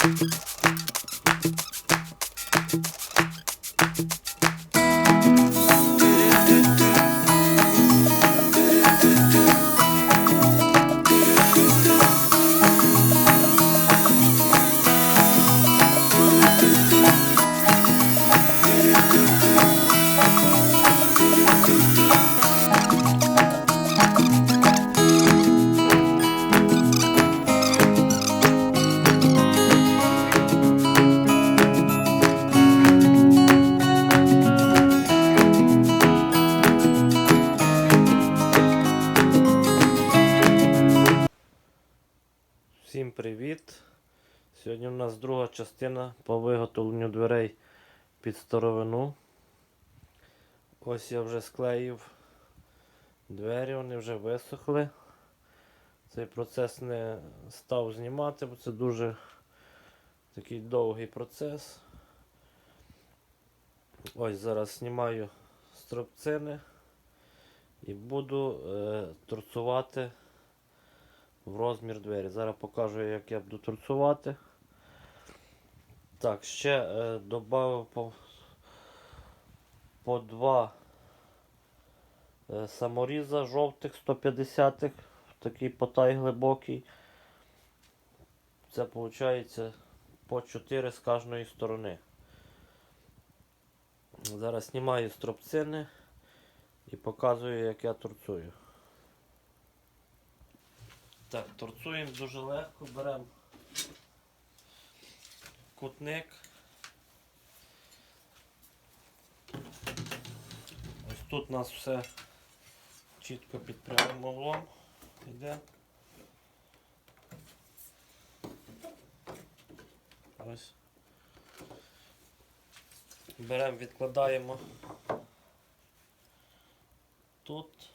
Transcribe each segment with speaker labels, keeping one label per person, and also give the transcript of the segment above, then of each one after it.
Speaker 1: Всім частина по виготовленню дверей під старовину. Ось я вже склеїв двері, вони вже висохли. Цей процес не став знімати, бо це дуже такий довгий процес. Ось зараз знімаю стропцини і буду е, торцувати в розмір двері. Зараз покажу, як я буду торцувати. Так, ще е, додав по, по два е, саморіза жовтих 150-х, такий потай глибокий. Це виходить по 4 з кожної сторони. Зараз знімаю стропцини і показую, як я торцую. Так, торцуємо дуже легко, беремо кутник. Ось тут у нас все чітко під прямим углом йде. Ось. Беремо, відкладаємо тут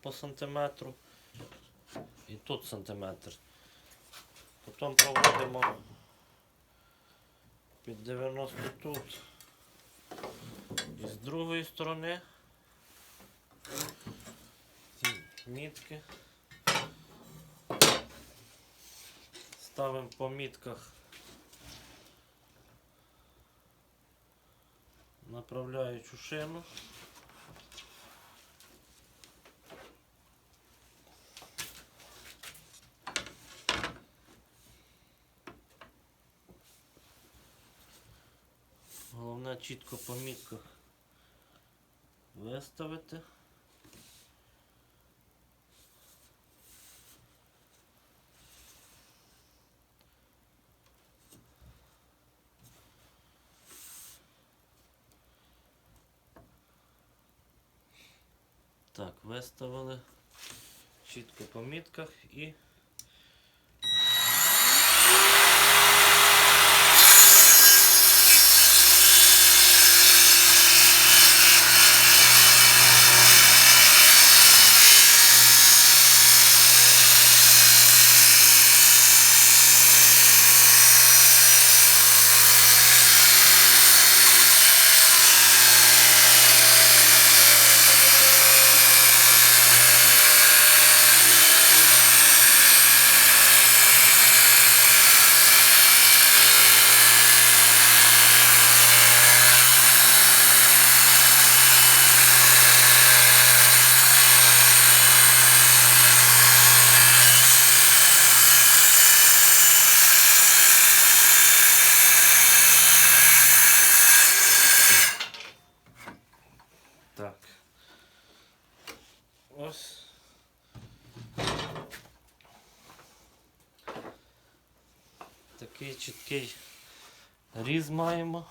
Speaker 1: по сантиметру і тут сантиметр. Потім проводимо під 90 тут. І з другої сторони ці мітки. Ставимо по мітках. Направляючу шину. Головне чітко по мітках виставити. Так, виставили чітко по мітках і Так. Ось. Такий чіткий різ маємо.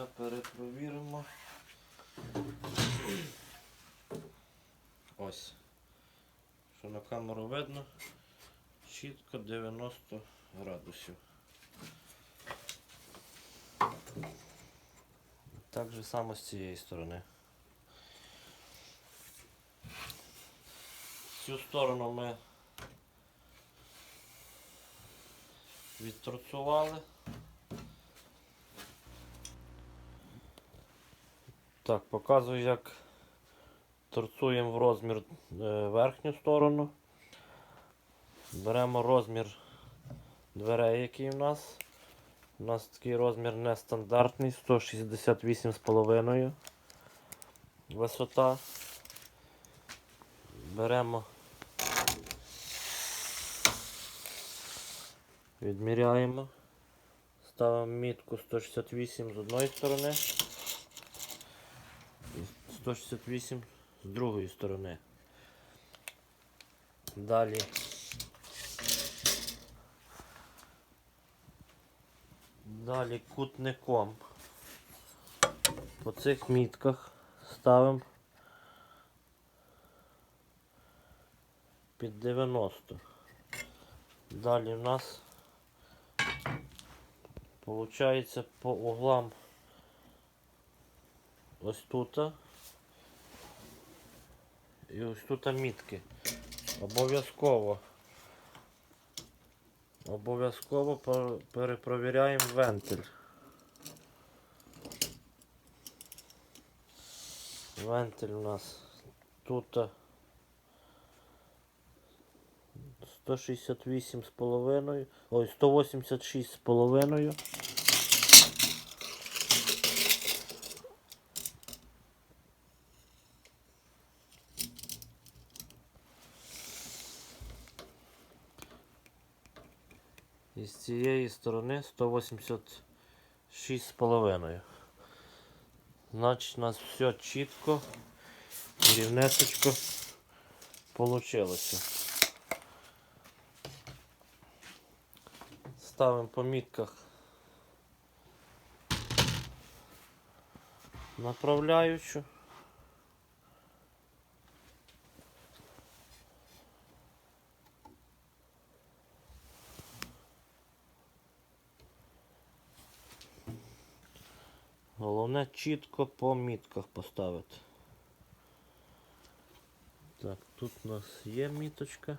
Speaker 1: Зараз перепровіримо. Ось. Що на камеру видно? Чітко 90 градусів. Так же само з цієї сторони. Цю сторону ми відторцували. Так, показую, як торцуємо в розмір е, верхню сторону. Беремо розмір дверей, який у нас. У нас такий розмір нестандартний, 168,5 висота. Беремо, відміряємо, ставимо мітку 168 з одної сторони 168 з другої сторони. Далі Далі кутником по цих мітках ставимо під 90. Далі в нас виходить по углам ось тут і ось тут мітки. Обов'язково. Обов'язково перепровіряємо вентиль. Вентиль у нас тут 168 з половиною, ой, 186 з половиною. І з цієї сторони 186 з половиною. Значить, у нас все чітко рівнесечко получилося. Ставимо по мітках направляючу. Головне чітко по мітках поставити. Так, тут у нас є міточка.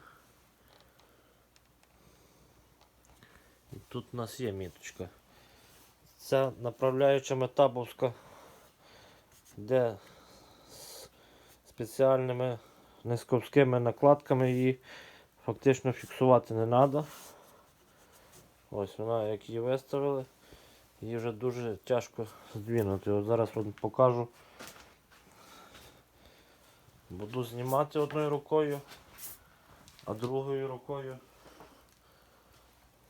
Speaker 1: І тут у нас є міточка. Ця направляюча метабовська, де з спеціальними низьковськими накладками її фактично фіксувати не треба. Ось вона, як її виставили. Її вже дуже тяжко здвинути. От зараз вам покажу. Буду знімати одною рукою, а другою рукою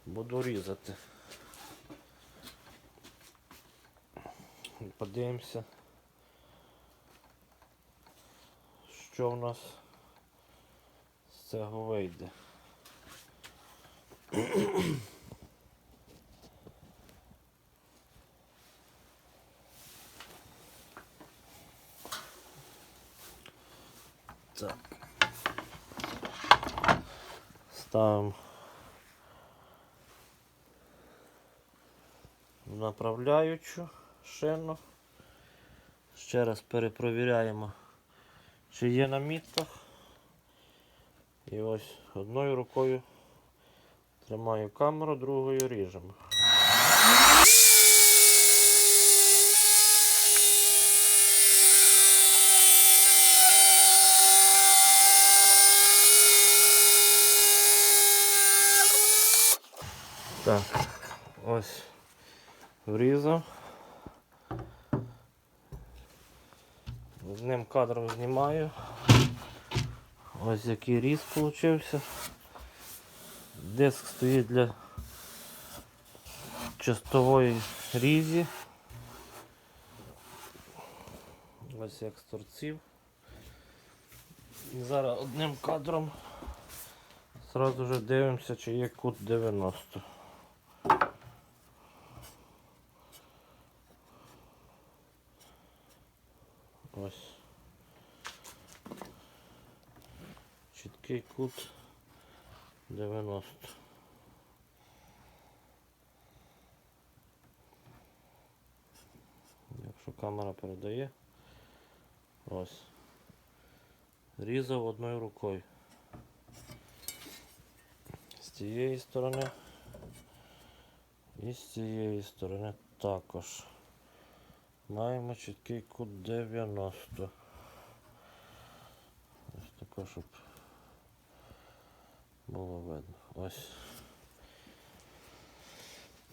Speaker 1: буду різати. Подивимося, що в нас з цього вийде. Так. Ставимо направляючу шину. Ще раз перепровіряємо, чи є на мітках. І ось одною рукою тримаю камеру, другою ріжемо. Так, ось врізав. Одним кадром знімаю. Ось який різ получився. Диск стоїть для чистової різі. Ось як з торців. І зараз одним кадром же дивимося, чи є кут 90. Ось. Чіткий кут 90. Якщо камера передає. Ось. Різав одною рукою. З цієї сторони і з цієї сторони також. Маємо чіткий кут 90. тако, щоб було видно. Ось.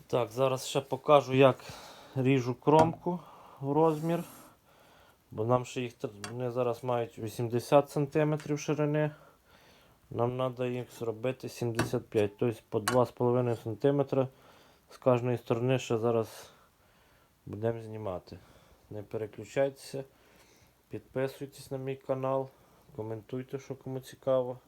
Speaker 1: Так, зараз ще покажу, як ріжу кромку розмір. Бо нам ще їх вони зараз мають 80 см ширини. Нам треба їх зробити 75 тобто по 2,5 см з кожної сторони ще зараз будемо знімати. Не переключайтеся, підписуйтесь на мій канал, коментуйте, що кому цікаво.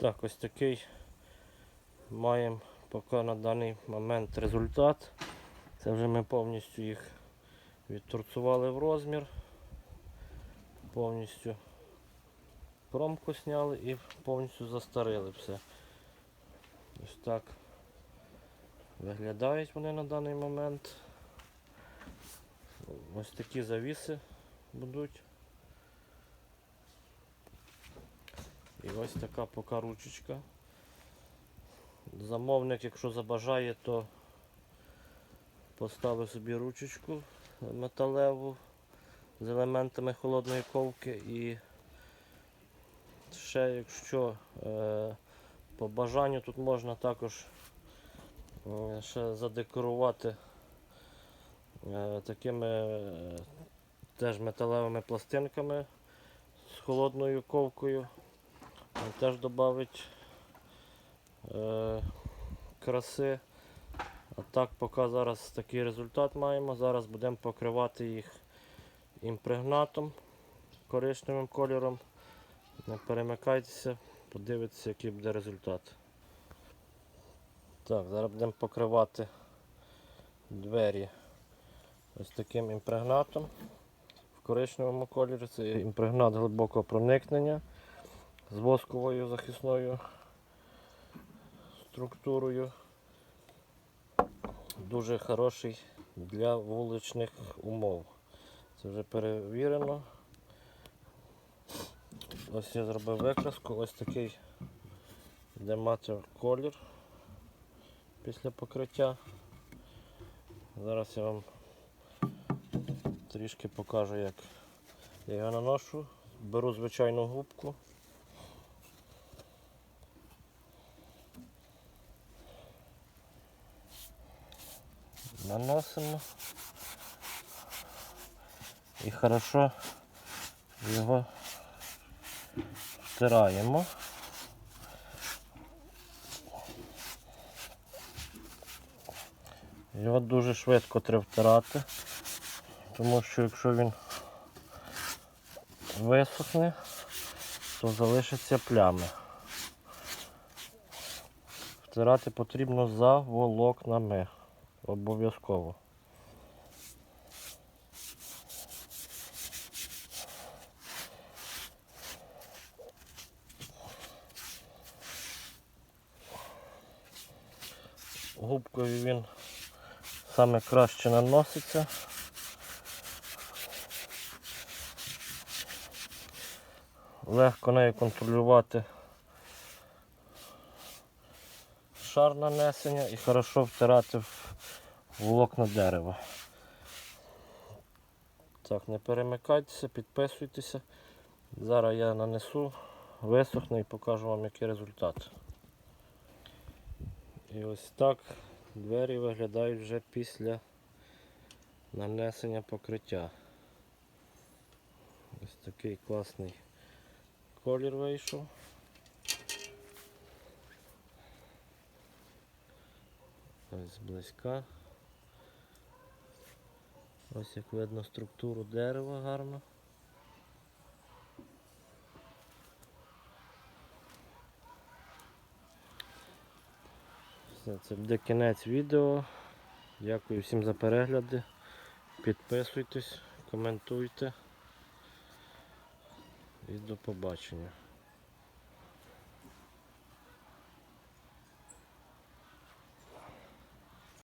Speaker 1: Так, ось такий маємо поки на даний момент результат. Це вже ми повністю їх відторцували в розмір, повністю кромку зняли і повністю застарили все. Ось так виглядають вони на даний момент. Ось такі завіси будуть. І ось така поки ручечка. Замовник, якщо забажає, то поставив собі ручечку металеву з елементами холодної ковки і ще якщо е, по бажанню тут можна також е, ще задекорувати е, такими е, теж металевими пластинками з холодною ковкою. Теж додавить е, краси. А так, поки зараз такий результат маємо. Зараз будемо покривати їх імпрегнатом коричневим кольором. Не перемикайтеся, подивитися, який буде результат. Так, зараз будемо покривати двері ось таким імпрегнатом в коричневому кольорі. Це імпрегнат глибокого проникнення з восковою захисною структурою. Дуже хороший для вуличних умов. Це вже перевірено. Ось я зробив викраску, ось такий де мати колір після покриття. Зараз я вам трішки покажу, як я його наношу. Беру звичайну губку. Наносимо і хорошо його втираємо. Його дуже швидко треба втирати, тому що якщо він висохне, то залишаться плями. Втирати потрібно за волокнами. Обов'язково. Губкою він саме краще наноситься. Легко нею контролювати шар нанесення і хорошо втирати в волокна дерева. Так, не перемикайтеся, підписуйтеся. Зараз я нанесу, висохну і покажу вам який результат. І ось так двері виглядають вже після нанесення покриття. Ось такий класний колір вийшов. Ось зблизька. Ось як видно структуру дерева гарно. Це буде кінець відео. Дякую всім за перегляди. Підписуйтесь, коментуйте. І до побачення.